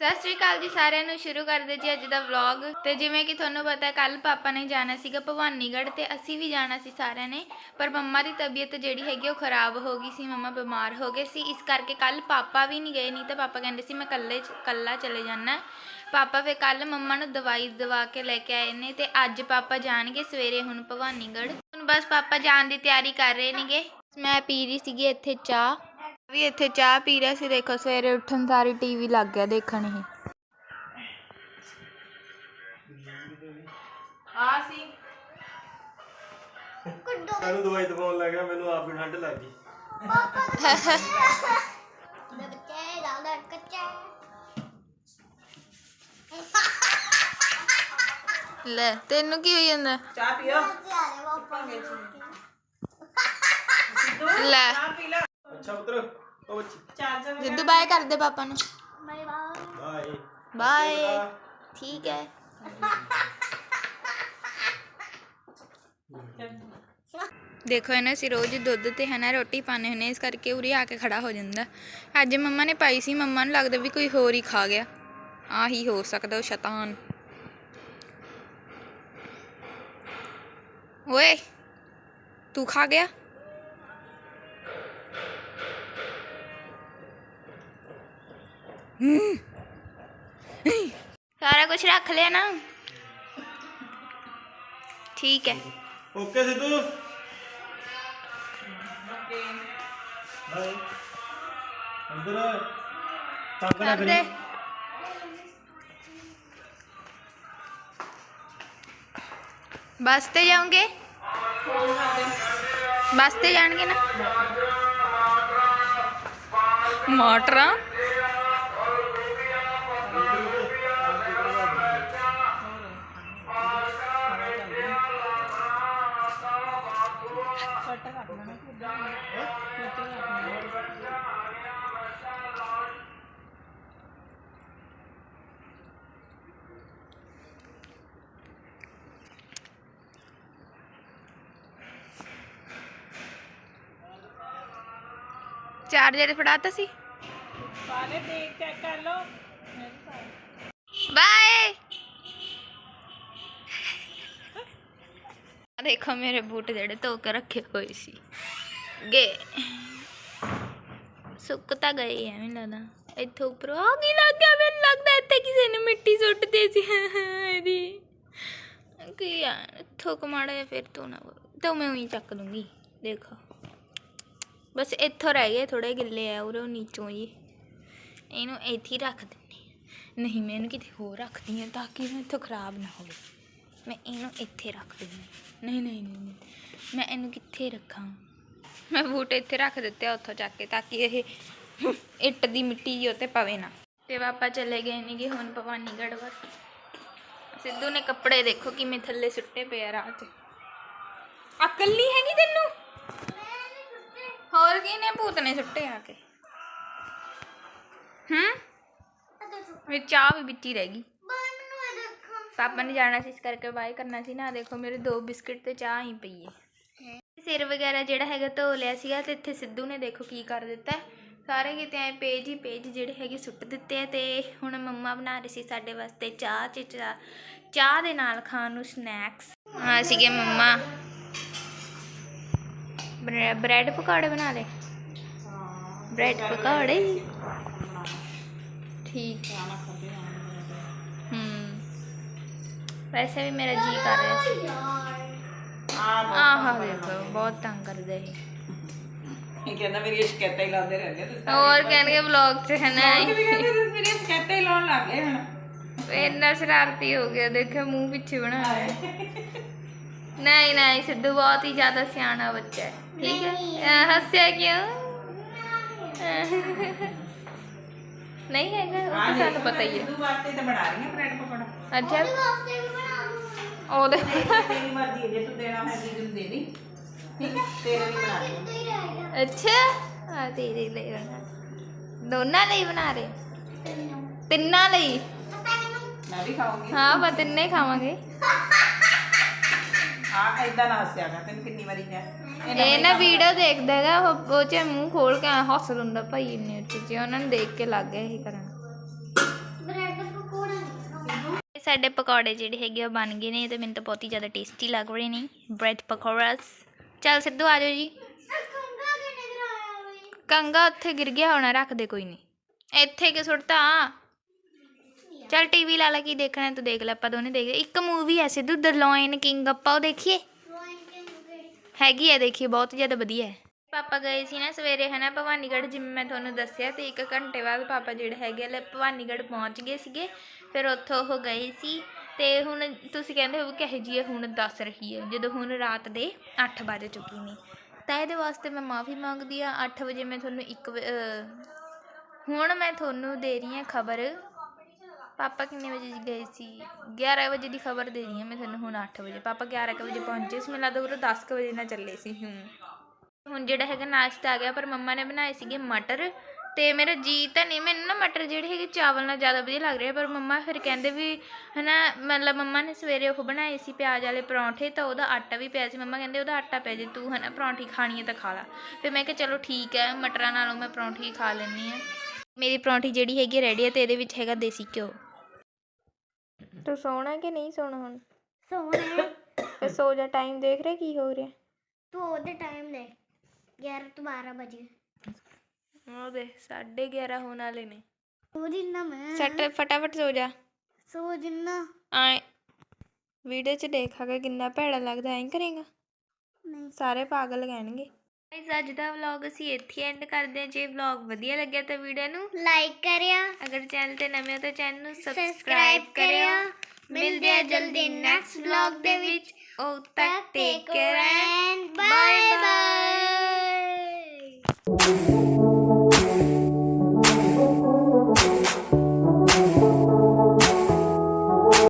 ਸਤਿ ਸ਼੍ਰੀ ਅਕਾਲ ਜੀ ਸਾਰਿਆਂ ਨੂੰ, ਸ਼ੁਰੂ ਕਰਦੇ ਜੀ ਅੱਜ ਦਾ ਵਲੌਗ ਤੇ ਜਿਵੇਂ ਕਿ ਤੁਹਾਨੂੰ ਪਤਾ ਕੱਲ ਪਾਪਾ ਨੇ ਜਾਣਾ ਸੀਗਾ ਭਵਾਨੀਗੜ੍ਹ ਤੇ ਅਸੀਂ ਵੀ ਜਾਣਾ ਸੀ ਸਾਰਿਆਂ ਨੇ, ਪਰ ਮੰਮਾ ਦੀ ਤਬੀਅਤ ਜਿਹੜੀ ਹੈਗੀ ਉਹ ਖਰਾਬ ਹੋ ਗਈ ਸੀ, ਮੰਮਾ ਬਿਮਾਰ ਹੋ ਗਏ ਸੀ। ਇਸ ਕਰਕੇ ਕੱਲ ਪਾਪਾ ਵੀ ਨਹੀਂ ਗਏ, ਨਹੀਂ ਤਾਂ ਪਾਪਾ ਕਹਿੰਦੇ ਸੀ, ਮੈਂ ਕੱਲੇ ਕੱਲਾ ਚਲੇ ਜਾਣਾ ਪਾਪਾ ਫੇ ਕੱਲ ਮੰਮਾ ਨੂੰ ਦਵਾਈ ਦਵਾ ਕੇ ਲੈ ਕੇ ਆਏ ਨੇ ਤੇ ਅੱਜ ਪਾਪਾ ਜਾਣਗੇ ਸਵੇਰੇ ਹੁਣ ਭਵਾਨੀਗੜ੍ਹ। ਹੁਣ ਬਸ ਪਾਪਾ ਜਾਣ ਦੀ ਤਿਆਰੀ ਕਰ ਰਹੇ ਨੇਗੇ। ਮੈਂ ਪੀ ਰਹੀ ਸੀਗੀ ਇੱਥੇ ਚਾਹ। ਵੀ ਇੱਥੇ ਚਾਹ ਪੀ ਰਿਹਾ ਸੀ ਦੇਖੋ ਸਵੇਰੇ ਉੱਠਣ ਸਾਰੀ ਟੀਵੀ ਲੱਗ ਗਿਆ ਦੇਖਣ ਹੀ ਆ ਸੀ। ਮੈਨੂੰ ਦਵਾਈ ਦਵਾਉਣ ਲੱਗ ਮੈਨੂੰ ਆਪ ਵੀ ਠੰਡ ਲੱਗ ਗਈ। ਬੱਚੇ ਦਾ ਕੱਚਾ ਲੈ ਤੈਨੂੰ ਕੀ ਹੋਈ ਜਾਂਦਾ? ਚਾਹ ਪੀਓ। ਲੈ। ਅੱਛਾ ਪੁੱਤਰ ਉਹ ਬੱਚੀ ਚਾਰਜਰ ਜਿੱਦੂ ਬਾਏ ਕਰ ਦੇ ਪਾਪਾ ਨੂੰ। Bye bye. ਬਾਏ। ਬਾਏ। ਠੀਕ ਹੈ। ਦੇਖੋ ਇਹਨਾਂ ਅਸੀਂ ਰੋਜ਼ ਦੁੱਧ ਤੇ ਹੈ ਨਾ ਰੋਟੀ ਪਾਣੇ ਹੁੰਦੇ ਇਸ ਕਰਕੇ ਉਰੇ ਆ ਕੇ ਖੜਾ ਹੋ ਜਾਂਦਾ। ਅੱਜ ਮੰਮਾ ਨੇ ਪਾਈ ਸੀ ਮੰਮਾ ਨੂੰ ਲੱਗਦਾ ਵੀ ਕੋਈ ਹੋਰ ਹੀ ਖਾ ਗਿਆ। ਆਹੀ ਹੋ ਸਕਦਾ ਉਹ ਸ਼ੈਤਾਨ। ਓਏ ਤੂੰ ਖਾ ਗਿਆ? ਸਾਰਾ ਕੁਝ ਰੱਖ ਲਿਆ ਨਾ ਠੀਕ ਹੈ ਓਕੇ ਸਿੱਧੂ ਬਾਏ ਅੰਦਰ ਤੰਗ ਨਾ ਕਰ ਦੇ ਕਰੀ ਬੱਸ ਚਾਰਜਰ ਫੜਾਤਾ ਸੀ। ਪਾਲੇ ਦੇਖ ਚੈੱਕ ਕਰ ਲਓ ਬਾਏ ਦੇਖੋ ਮੇਰੇ ਬੂਟ ਜਿਹੜੇ ਧੋ ਕੇ ਰੱਖੇ ਹੋਏ ਸੀ। ਗਏ ਸੁੱਕ ਤਾਂ ਗਏ ਐ ਮੈਨੂੰ ਲੱਗਦਾ। ਇੱਥੋਂ ਉੱਪਰ। ਆ ਕੀ ਲੱਗ ਗਿਆ? ਮੈਨੂੰ ਲੱਗਦਾ ਇੱਥੇ ਕਿਸੇ ਨੇ ਮਿੱਟੀ ਸੁੱਟਦੇ ਸੀ। ਇਹਦੀ। ਕੀ ਆ? ਇੱਥੋਂ ਕਮਾੜਾ ਫਿਰ ਤੋਂ ਨਾ ਤਾਂ ਮੈਂ ਉਹੀ ਚੱਕ ਦੂੰਗੀ। ਦੇਖੋ। ਬਸ ਇੱਥੋਂ ਰਹਿ ਗਏ ਥੋੜੇ ਗਿੱਲੇ ਆ, ਉਰੋਂ ਨੀਚੋਂ ਜੀ। ਇਹਨੂੰ ਇੱਥੇ ਹੀ ਰੱਖ ਦਿੰਦੇ ਨਹੀਂ, ਮੈਂ ਇਹਨੂੰ ਕਿਤੇ ਹੋਰ ਰੱਖਦੀ ਹਾਂ ਤਾਂ ਕਿ ਇਹ ਇੱਥੋਂ ਖਰਾਬ ਨਾ ਹੋਵੇ। ਮੈਂ ਇਹਨੂੰ ਇੱਥੇ ਰੱਖ ਦਿੰਦੀ ਨਹੀਂ ਨਹੀਂ ਨਹੀਂ ਮੈਂ ਇਹਨੂੰ ਕਿੱਥੇ ਰੱਖਾਂ? ਮੈਂ ਬੂਟ ਇੱਥੇ ਰੱਖ ਦਿੱਤੇ ਉੱਥੋਂ ਚੱਕ ਕੇ ਤਾਂ ਕਿ ਇਹ ਇੱਟ ਦੀ ਮਿੱਟੀ ਜੀ ਉੱਤੇ ਪਵੇ ਨਾ। ਤੇ ਪਾਪਾ ਚਲੇ ਗਏ ਨੇਗੇ ਹੁਣ ਭਵਾਨੀਗੜ੍ਹ ਵੱਲ। ਸਿੱਧੂ ਨੇ ਕੱਪੜੇ ਦੇਖੋ ਕਿਵੇਂ ਥੱਲੇ ਸੁੱਟੇ ਪਏ ਆ ਰਾਹ 'ਚ। ਅਕਲ ਨਹੀਂ ਹੈਗੀ ਤੈਨੂੰ? ਹੋਰ ਕੀ ਨੇ ਭੂਤ ਨੇ ਸੁੱਟੇ ਆ ਕੇ? ਹੂੰ? ਮੇਰੀ ਚਾਹ ਵੀ ਵਿੱਚ ਰਹਿ ਗਈ। ਇਹ ਪਾਪਾ ਨੇ ਜਾਣਾ ਸੀ ਇਸ ਕਰਕੇ ਬਾਏ ਕਰਨਾ ਸੀ ਨਾ। ਦੇਖੋ ਮੇਰੇ ਦੋ ਬਿਸਕਟ ਤੇ ਚਾਹ ਹੀ ਪਈ ਹੈ। ਸਿਰ ਵਗੈਰਾ ਜਿਹੜਾ ਹੈਗਾ ਧੋ ਲਿਆ ਸੀਗਾ ਤੇ ਇੱਥੇ ਸਿੱਧੂ ਨੇ ਦੇਖੋ ਕੀ ਕਰ ਦਿੱਤਾ। ਸਾਰੇ ਕਿਤੇ ਐ ਪੇਜ ਹੀ ਪੇਜ ਜਿਹੜੇ ਹੈਗੇ ਸੁੱਟ ਦਿੱਤੇ ਆ ਤੇ ਹੁਣ ਮੰਮਾ ਬਣਾ ਰਹੀ ਸੀ ਸਾਡੇ ਵਾਸਤੇ ਚਾਹ ਚ ਚਾਹ ਚਾਹ ਦੇ ਨਾਲ ਖਾਣ ਨੂੰ ਸਨੈਕਸ ਆ ਸੀਗੇ ਮੰਮਾ। ਬ੍ਰੈਡ ਪਕੌੜੇ ਬਣਾ ਲਏ ਬ੍ਰੈਡ ਪਕੌੜੇ। ਠੀਕ ਹੂੰ। ਵੈਸੇ ਵੀ ਮੇਰਾ ਜੀ ਕਰ ਰਿਹਾ ਸੀ। ਆਹ ਦੇਖੋ ਬਹੁਤ ਤੰਗ ਕਰਦੇ ਇਹ। ਕਹਿੰਦਾ ਮੇਰੀ ਸ਼ਿਕਾਇਤਾਂ ਹੀ ਲਾਉਂਦੇ ਰਹਿੰਦੇ ਤੁਸੀਂ ਹੋਰ ਕਹਿਣਗੇ ਵਲੌਗ 'ਚ ਹੈ ਨਾ ਮੇਰੀ ਸ਼ਿਕਾਇਤਾਂ ਹੀ ਲਾਉਣ ਲੱਗ ਗਏ ਹੁਣ। ਇੰਨਾ ਸ਼ਰਾਰਤੀ ਹੋ ਗਿਆ ਦੇਖੋ ਮੂੰਹ ਪਿੱਛੇ ਬਣਾ ਲਿਆ ਨਹੀਂ ਨਹੀਂ ਸਿੱਧੂ ਬਹੁਤ ਹੀ ਜ਼ਿਆਦਾ ਸਿਆਣਾ ਬੱਚਾ ਹੈ। ਠੀਕ ਹੈ? ਅਹ, ਹੱਸਿਆ ਕਿਉਂ? ਨਹੀਂ ਹੈਗਾ ਉਹ ਤਾਂ ਸਾਨੂੰ ਪਤਾ ਹੀ ਹੈ। ਤੂੰ ਵਾਸਤੇ ਤਾਂ ਬਣਾ ਰਹੀ ਹੈ ਬ੍ਰੈਡ ਪਕੌੜਾ। ਅੱਛਾ। ਉਹਦੇ ਤੇਰੀ ਮਰਜ਼ੀ ਹੈ ਜੇ ਤੂੰ ਦੇਣਾ ਹੈ ਜੀ ਤੂੰ ਦੇ ਦੀ ਠੀਕ ਹੈ? ਤੇਰੇ ਲਈ ਬਣਾ ਰਹੀ ਤੇ ਹੀ ਰਹਿ ਗਿਆ। ਅੱਛਾ। ਆ ਤੇਰੇ ਲਈ ਬਣਾ ਦੋਨਾਂ ਲਈ ਬਣਾ ਰਹੇ ਤਿੰਨਾਂ। ਲਈ? ਮੈਂ ਵੀ ਖਾਊਂਗੀ। ਹਾਂ ਆਪਾਂ ਤਿੰਨੇ ਖਾਵਾਂਗੇ। ਆ ਐਦਾਂ ਨਾ ਹੱਸਿਆ ਕਰ ਤੈਨੂੰ ਕਿੰਨੀ ਵਾਰੀ ਕਿਹਾ। ਇਹ ਨਾ ਵੀਡੀਓ ਦੇਖਦਾ ਹੈਗਾ ਉਹ ਉਹ ਚ ਮੂੰਹ ਖੋਲ ਕੇ ਐਂ ਹੱਸ ਲੈਂਦਾ ਭਾਈ ਇੰਨੇ ਉੱਚੇ ਚ ਉਹਨਾਂ ਨੂੰ ਦੇਖ ਕੇ ਲੱਗ ਗਿਆ ਇਹ ਕਰਨ ਸਾਡੇ ਪਕੌੜੇ ਜਿਹੜੇ ਹੈਗੇ ਉਹ ਬਣ ਗਏ ਨੇ ਤੇ ਮੈਨੂੰ ਤਾਂ ਬਹੁਤ ਹੀ ਜ਼ਿਆਦਾ ਟੇਸਟੀ ਲੱਗ ਰਹੇ ਨੇ ਬ੍ਰੈਡ ਪਕੌੜਾਸ। ਚੱਲ ਸਿੱਧੂ ਆ ਜਾਓ ਜੀ। ਕੰਗਾ ਉੱਥੇ ਗਿਰ ਗਿਆ ਹੋਣਾ ਰੱਖ ਦੇ ਕੋਈ ਨਹੀਂ ਇੱਥੇ ਕਿ ਸੁੱਟਤਾ? ਚੱਲ ਟੀਵੀ ਲਾ ਲਾ, ਕੀ ਦੇਖਣਾ ਤੂੰ ਦੇਖ ਲੈ, ਆਪਾਂ ਦੋਨੇ ਦੇਖ ਇੱਕ ਮੂਵੀ ਐ ਸਿੱਧੂ ਦ ਲਾਇਨ ਕਿੰਗ ਆਪਾਂ ਉਹ ਦੇਖੀਏ? ਹੈਗੀ ਹੈ, ਦੇਖੀਏ, ਬਹੁਤ ਜ਼ਿਆਦਾ ਵਧੀਆ ਹੈ। ਪਾਪਾ ਗਏ ਸੀ ਨਾ ਸਵੇਰੇ, ਹਨਾ, ਭਵਾਨੀਗੜ੍ਹ ਜਿਵੇਂ ਮੈਂ ਤੁਹਾਨੂੰ ਦੱਸਿਆ ਤੇ ਇੱਕ ਘੰਟੇ ਬਾਅਦ ਪਾਪਾ ਜਿਹੜੇ ਹੈਗੇ ਆ, ਲੈ ਭਵਾਨੀਗੜ੍ਹ ਪਹੁੰਚ ਗਏ ਸੀਗੇ, ਫਿਰ ਉੱਥੋਂ ਉਹ ਗਏ ਸੀ ਤੇ ਹੁਣ ਤੁਸੀਂ ਕਹਿੰਦੇ ਹੋ ਕਿਹੋ ਜੀ ਹੁਣ ਦੱਸ ਰਹੀ ਹੈ, ਜਦੋਂ ਹੁਣ ਰਾਤ ਦੇ 8 ਵੱਜ ਚੁੱਕੀ ਨੇ। ਤਾਂ ਇਹਦੇ ਵਾਸਤੇ ਮੈਂ ਮਾਫੀ ਮੰਗਦੀ ਆ 8 ਵਜੇ ਮੈਂ ਤੁਹਾਨੂੰ ਇੱਕ ਹੁਣ ਮੈਂ ਤੁਹਾਨੂੰ ਦੇ ਰਹੀ ਹਾਂ ਖਬਰ। ਪਾਪਾ ਕਿੰਨੇ ਵਜੇ ਗਏ ਸੀ? 11 ਵਜੇ ਦੀ ਖਬਰ ਦੇ ਰਹੀ ਹਾਂ ਮੈਂ ਤੁਹਾਨੂੰ ਹੁਣ 8 ਵਜੇ। ਪਾਪਾ 11 ਕੁ ਵਜੇ ਪਹੁੰਚੇ ਸੀ। ਮੈਨੂੰ ਲੱਗਦਾ ਉਹ 10 ਕੁ ਵਜੇ ਨਾਲ ਚੱਲੇ ਸੀ ਹੂੰ ਹੁਣ ਜਿਹੜਾ ਹੈਗਾ ਨਾਸ਼ਤਾ ਆ ਗਿਆ, ਪਰ ਮੰਮਾ ਨੇ ਬਣਾਏ ਸੀਗੇ ਮਟਰ। ਤੇ ਮੇਰਾ ਜੀ ਤਾਂ ਨਹੀਂ, ਮੈਨੂੰ ਨਾ ਮਟਰ ਜਿਹੜੇ ਹੈਗੇ ਚਾਵਲ ਨਾਲ ਜ਼ਿਆਦਾ ਵਧੀਆ ਲੱਗ ਰਿਹਾ ਪਰ ਮੰਮਾ ਫਿਰ ਕਹਿੰਦੇ ਵੀ ਹਨਾ, ਮਤਲਬ ਮੰਮਾ ਨੇ ਸਵੇਰੇ ਉਹ ਬਣਾਏ ਸੀ ਪਿਆਜ਼ ਵਾਲੇ ਪਰੌਂਠੇ, ਤਾਂ ਉਹਦਾ ਆਟਾ ਵੀ ਪਿਆ ਸੀ। ਮੰਮਾ ਕਹਿੰਦੇ ਉਹਦਾ ਆਟਾ ਪੈ ਜੇ, ਤੂੰ ਹਨਾ ਪਰੌਂਠੀ ਖਾਣੀ ਹੈ ਤਾਂ ਖਾ ਲਾ। ਫਿਰ ਮੈਂ ਕਿਹਾ ਚਲੋ ਠੀਕ ਹੈ, ਮਟਰਾਂ ਨਾਲੋਂ ਮੈਂ ਪਰੌਂਠੀ ਖਾ ਲੈਂਦੀ ਹਾਂ। ਮੇਰੀ ਪਰੌਂਠੀ ਜਿਹੜੀ ਹੈਗੀ ਰੈਡੀ ਹੈ ਤੇ ਇਹਦੇ ਵਿੱਚ ਹੈਗਾ ਦੇਸੀ ਘਿਓ। ਤੂੰ ਸੋਣਾ ਕਿ ਨਹੀਂ ਸੋਣਾ ਹੁਣ? ਸੋਹਣੇ ਤੇ ਸੋ ਜਾ ਟਾਈਮ ਦੇਖ ਰਿਹਾ ਕੀ ਹੋ ਰਿਹਾ? ਤੂੰ ਉਹਦੇ ਟਾਈਮ ਦੇ 11 ਤੋਂ 12 ਵਜੇ ਉਹ ਦੇ 11:30 ਹੋਣ ਵਾਲੇ ਨੇ। ਸੋ ਜਿੰਨਾ ਮੈਂ ਸੱਟ ਫਟਾਫਟ ਸੋ ਜਾ। ਸੋ ਜਿੰਨਾ। ਆਏ ਵੀਡੀਓ 'ਚ ਦੇਖਾਗਾ ਕਿੰਨਾ ਭੈੜਾ ਲੱਗਦਾ ਐਂ ਕਰੇਗਾ? ਨਹੀਂ। ਸਾਰੇ ਪਾਗਲ ਕਹਿਣਗੇ। ਗਾਇਸ ਅੱਜ ਦਾ ਵਲੌਗ ਅਸੀਂ ਇੱਥੇ ਐਂਡ ਕਰਦੇ ਹਾਂ। ਜੇ ਵਲੌਗ ਵਧੀਆ ਲੱਗਿਆ ਤਾਂ ਵੀਡੀਓ ਨੂੰ ਲਾਈਕ ਕਰਿਆ ਅਗਰ ਚੈਨਲ ਤੇ ਨਵੇਂ ਹੋ ਤਾਂ ਚੈਨਲ ਨੂੰ ਸਬਸਕ੍ਰਾਈਬ ਕਰਿਓ। ਮਿਲਦੇ ਆ ਜਲਦੀ ਨੈਕਸਟ ਵਲੌਗ ਦੇ ਵਿੱਚ। ਉਦੋਂ ਤੱਕ take care and bye bye